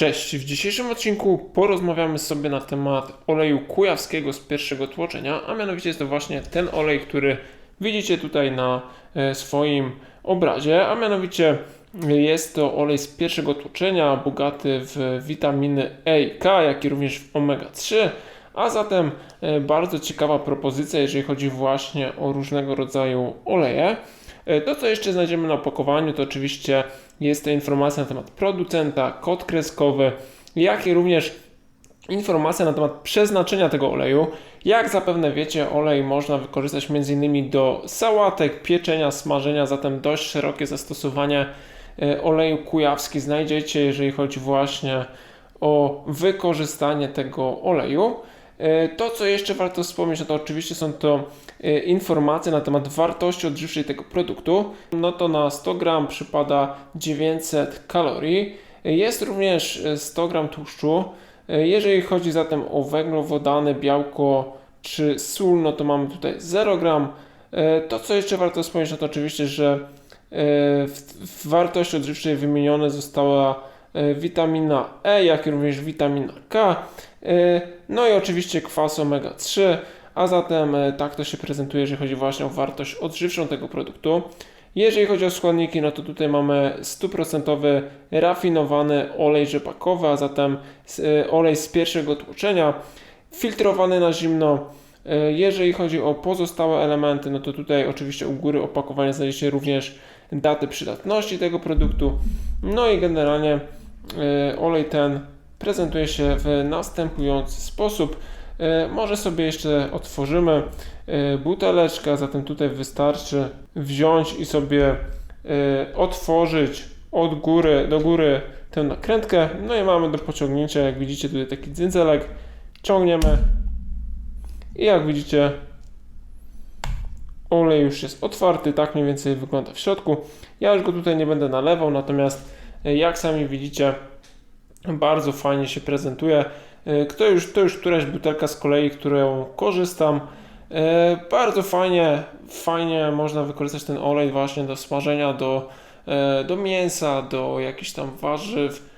Cześć, w dzisiejszym odcinku porozmawiamy sobie na temat oleju kujawskiego z pierwszego tłoczenia, a mianowicie jest to właśnie ten olej, który widzicie tutaj na e, swoim obrazie, a mianowicie jest to olej z pierwszego tłoczenia, bogaty w witaminy E i K, jak i również w omega-3, a zatem e, bardzo ciekawa propozycja, jeżeli chodzi właśnie o różnego rodzaju oleje. E, To, co jeszcze znajdziemy na opakowaniu, to oczywiście jest to informacja na temat producenta, kod kreskowy, jak i również informacja na temat przeznaczenia tego oleju. Jak zapewne wiecie, olej można wykorzystać m.in. do sałatek, pieczenia, smażenia, zatem dość szerokie zastosowanie e, oleju kujawski znajdziecie, jeżeli chodzi właśnie o wykorzystanie tego oleju. E, To, co jeszcze warto wspomnieć, no to oczywiście są to e, informacje na temat wartości odżywczej tego produktu. No to na 100 gram przypada 900 kalorii. E, Jest również e, 100 gram tłuszczu. Jeżeli chodzi zatem o węglowodany, białko czy sól, no to mamy tutaj 0 gram. To, co jeszcze warto wspomnieć, no to oczywiście, że w, w wartości odżywczej wymienione została witamina E, jak również witamina K. No i oczywiście kwas omega-3, a zatem e, tak to się prezentuje, jeżeli chodzi właśnie o wartość odżywczą tego produktu. Jeżeli chodzi o składniki, no to tutaj mamy 100% rafinowany olej rzepakowy, a zatem e, olej z pierwszego tłoczenia, filtrowany na zimno. E, Jeżeli chodzi o pozostałe elementy, no to tutaj oczywiście u góry opakowania znajdziecie również daty przydatności tego produktu. No i generalnie olej ten prezentuje się w następujący sposób. E, Może sobie jeszcze otworzymy e, buteleczkę, zatem tutaj wystarczy wziąć i sobie e, otworzyć od góry do góry tę nakrętkę. No i mamy do pociągnięcia, jak widzicie tutaj taki cyndzelek. Ciągniemy i jak widzicie olej już jest otwarty, tak mniej więcej wygląda w środku. Ja już go tutaj nie będę nalewał, natomiast jak sami widzicie bardzo fajnie się prezentuje. E, Kto już, to już któraś butelka z kolei, którą korzystam. E, Bardzo fajnie, fajnie można wykorzystać ten olej właśnie do smażenia, do, e, do mięsa, do jakichś tam warzyw,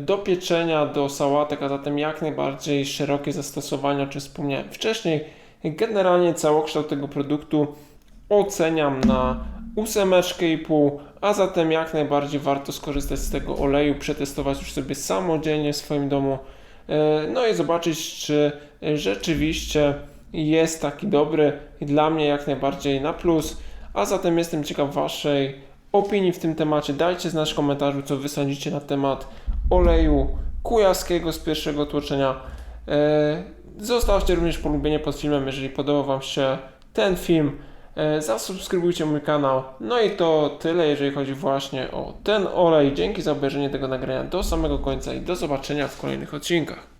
do pieczenia, do sałatek, a zatem jak najbardziej szerokie zastosowanie, o czym wspomniałem wcześniej. Generalnie całokształt tego produktu oceniam na ósemeczkę i pół, a zatem jak najbardziej warto skorzystać z tego oleju, przetestować już sobie samodzielnie w swoim domu, e, no i zobaczyć, czy rzeczywiście jest taki dobry dla mnie jak najbardziej na plus, a zatem jestem ciekaw Waszej opinii w tym temacie. Dajcie znać w komentarzu, co Wy sądzicie na temat oleju kujawskiego z pierwszego tłoczenia. E, Zostawcie również polubienie pod filmem, jeżeli podobał Wam się ten film. E, Zasubskrybujcie mój kanał. No i to tyle, jeżeli chodzi właśnie o ten olej. Dzięki za obejrzenie tego nagrania do samego końca i do zobaczenia w kolejnych odcinkach.